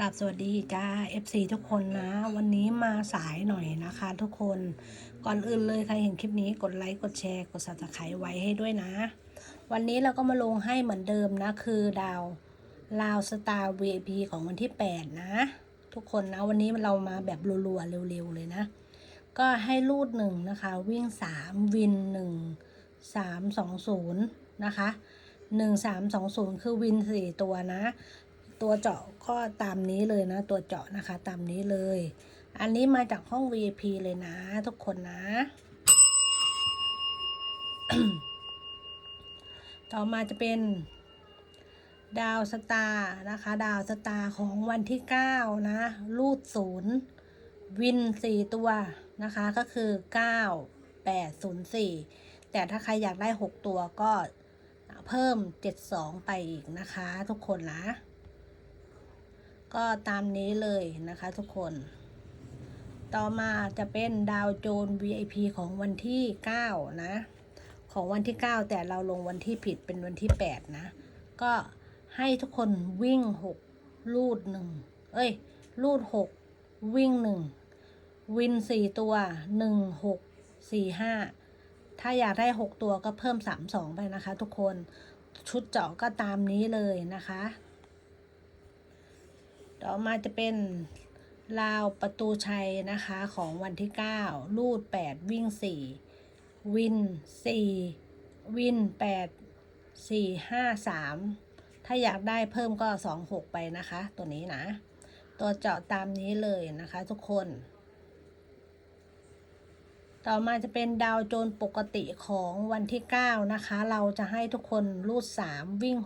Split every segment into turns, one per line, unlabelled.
ราบสวัสดีจ้า FC ทุกคนนะ วันนี้มาสายหน่อยนะคะ ทุกคนก่อนอื่นเลยใครเห็นคลิปนี้กดไลค์กดแชร์กด subscribe ไว้ให้ด้วยนะ วันนี้เราก็มาลงให้เหมือนเดิมนะ คือดาวลาวสตาร์ VIP ของวันที่ 8 นะ ทุกคนนะ วันนี้เรามาแบบรัวๆ เร็วๆ เลยนะ ก็ให้รูดหนึ่งนะคะ วิ่ง 3 วิน 1 3 2 0 นะคะ 1 3 2 0 คือวิน 4 ตัวนะ ตัวเจาะก็ตามนี้เลยนะ ตัวเจาะนะคะตามนี้เลย อันนี้มาจากห้อง VIP เลยนะ ทุกคนนะต่อมาจะเป็น ดาวสตาร์นะคะ ดาวสตาร์ของวันที่ 9 นะ รูดศูนย์วิน 4 ตัวนะคะ ก็คือ 9 8 0 4 แต่ถ้าใครอยากได้ 6 ตัวก็เพิ่ม 72 ไปอีกนะคะ ทุกคนนะ ก็ตามนี้เลยนะคะทุกคน ต่อมาจะเป็นดาวโจน VIP ของวันที่ 9 นะ ของวันที่ 9 แต่เราลงวันที่ผิดเป็นวันที่ 8 นะ ก็ให้ทุกคนวิ่ง 6 ลูด 1 เอ้ย ลูด 6 วิ่ง 1 วิน 4 ตัว 1 6 4 5 ถ้าอยากได้ 6 ตัวก็เพิ่ม 3 2 ไปนะคะทุกคนชุดเจาะก็ตามนี้เลยนะคะ ต่อมาจะเป็นลาวประตูชัยนะคะของวันที่9ลูด 8 วิ่ง 4 วิน 4 วิน 8 4 5 3 ถ้าอยากได้เพิ่มก็ 2 6 ไปนะคะ ตัวนี้นะ ตัวเจาะตามนี้เลยนะคะทุกคน ต่อมาจะเป็นดาวโจนปกติของวันที่ 9 นะคะ เราจะให้ทุกคนรูด 3 วิ่ง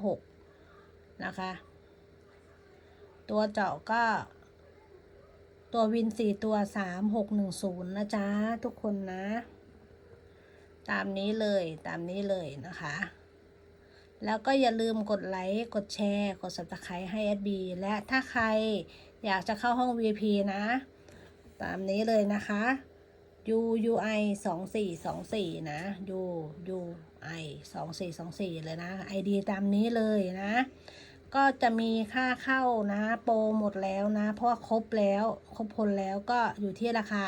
6 นะคะ ตัวเจาะก็ ตัววินสี่ตัวสามหกหนึ่งศูนย์นะจ๊ะ ทุกคนนะ ตามนี้เลยตามนี้เลยนะคะ แล้วก็อย่าลืมกดไลค์ กดแชร์ กด subscribe ให้ SB และถ้าใครอยากจะเข้าห้อง VIP นะ ตามนี้เลยนะคะ U U I สองสี่สองสี่นะ U U I สองสี่สองสี่เลยนะ ID ตามนี้เลยนะ ก็จะมีค่าเข้านะ โปรหมดแล้วนะ เพราะว่าครบแล้วครบพลแล้วก็อยู่ที่ราคา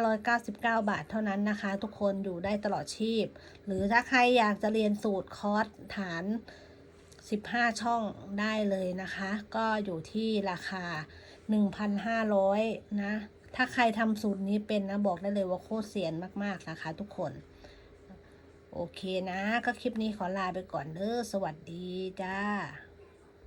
599 บาทเท่านั้นนะคะ ทุกคนอยู่ได้ตลอดชีพ หรือถ้าใครอยากจะเรียนสูตรคอร์สฐาน 15 ช่องได้เลยนะคะ ก็อยู่ที่ราคา 1,500 นะ ถ้าใครทำสูตรนี้เป็นนะ บอกได้เลยว่าโคตรเสียนมาก ๆ นะคะ ทุกคนโอเคนะ ก็คลิปนี้ขอลาไปก่อนเด้อสวัสดีจ้า